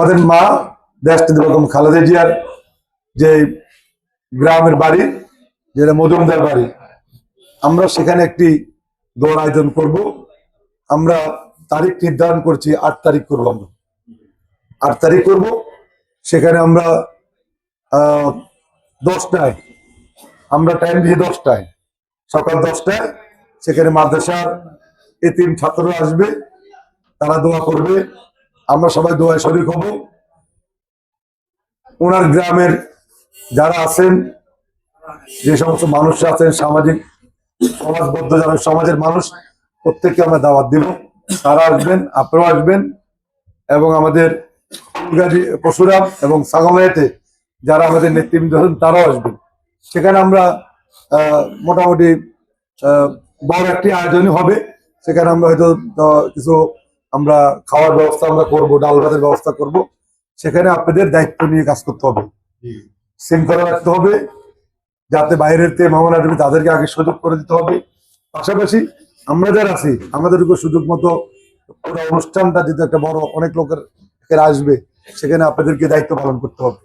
আমাদের মা দেশটি বেগম খালেদা জিয়ার যে গ্রামের বাড়ি, যেটা মজুমদার বাড়ি, আমরা সেখানে একটি দৌড় আয়োজন করব। আমরা তারিখ নির্ধারণ করছি, আট তারিখ করব আমরা। আট তারিখ করব, সেখানে আমরা দশটায়, আমরা টাইম দিয়ে দশটায়। সকাল দশটায়, সেখানে মাদ্রাসার এতিম ছাত্ররা আসবে, তারা দোয়া করবে। আমরা সবাই দোয়ায় শরিক হব ওনার গ্রামের যারা আছেন, যে সমস্ত মানুষ আছেন, সামাজিক, সমাজবদ্ধ যারা, সমাজের মানুষ, প্রত্যেককে আমরা দাওয়াত দিব। তারা আসবেন, আপনারাও আসবেন। এবং আমাদের পশুরাম এবং সাগমাইতে যারা আমাদের নেতৃবৃন্দ আছেন, তারাও আসবেন। সেখানে আমরা মোটামুটি বড় একটি আয়োজনই হবে। সেখানে আমরা হয়তো কিছু আমরা খাওয়ার ব্যবস্থা আমরা করব ডাল ভাতের ব্যবস্থা করব। সেখানে আপনাদের দায়িত্ব নিয়ে কাজ করতে হবে। শৃঙ্খলা রাখতে হবে যাতে বাইরের থেকে মামলা দেবে তাদেরকে আগে সুযোগ করে দিতে হবে। পাশাপাশি আমরা যারা আছি আমাদেরকে সুযোগ মতো পুরো অনুষ্ঠানটা যদি একটা বড় অনেক লোকের আসবে সেখানে আপনাদেরকে দায়িত্ব পালন করতে হবে।